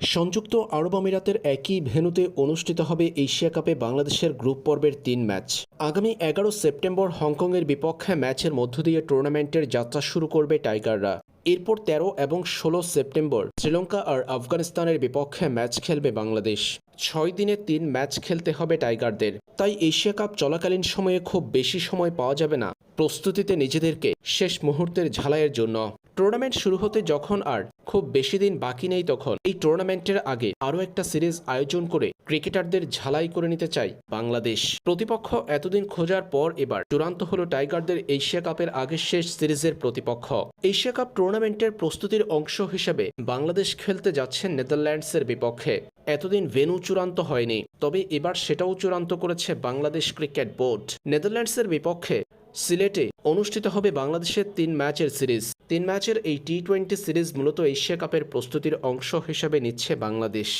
সংযুক্ত আরব আমিরাতের একই ভেন্যুতে অনুষ্ঠিত হবে এশিয়া কাপে বাংলাদেশের গ্রুপ পর্বের তিন ম্যাচ। আগামী এগারো সেপ্টেম্বর হংকংয়ের বিপক্ষে ম্যাচের মধ্য দিয়ে টুর্নামেন্টের যাত্রা শুরু করবে টাইগাররা। এরপর তেরো এবং ষোলো সেপ্টেম্বর শ্রীলঙ্কা আর আফগানিস্তানের বিপক্ষে ম্যাচ খেলবে বাংলাদেশ। ছয় দিনে তিন ম্যাচ খেলতে হবে টাইগারদের। তাই এশিয়া কাপ চলাকালীন সময়ে খুব বেশি সময় পাওয়া যাবে না। প্রস্তুতিতে নিজেদেরকে শেষ মুহূর্তের ঝালাইয়ের জন্য। টুর্নামেন্ট শুরু হতে যখন আর খুব বেশি দিন বাকি নেই তখন। এই টুর্নামেন্টের আগে আরও একটা সিরিজ আয়োজন করে ক্রিকেটারদের ঝালাই করে নিতে চাই বাংলাদেশ। প্রতিপক্ষ এতদিন খোঁজার পর এবার চূড়ান্ত হলো টাইগারদের এশিয়া কাপের আগের শেষ সিরিজের প্রতিপক্ষ। এশিয়া কাপ টুর্নামেন্টের প্রস্তুতির অংশ হিসেবে বাংলাদেশ খেলতে যাচ্ছেন নেদারল্যান্ডসের বিপক্ষে। এতদিন ভেনু চূড়ান্ত হয়নি, তবে এবার সেটাও চূড়ান্ত করেছে বাংলাদেশ ক্রিকেট বোর্ড। নেদারল্যান্ডসের বিপক্ষে সিলেটে অনুষ্ঠিত হবে বাংলাদেশের তিন ম্যাচের সিরিজ। তিন ম্যাচের এই টি টোয়েন্টি সিরিজ মূলত এশিয়া কাপের প্রস্তুতির অংশ হিসাবে নিচ্ছে বাংলাদেশ।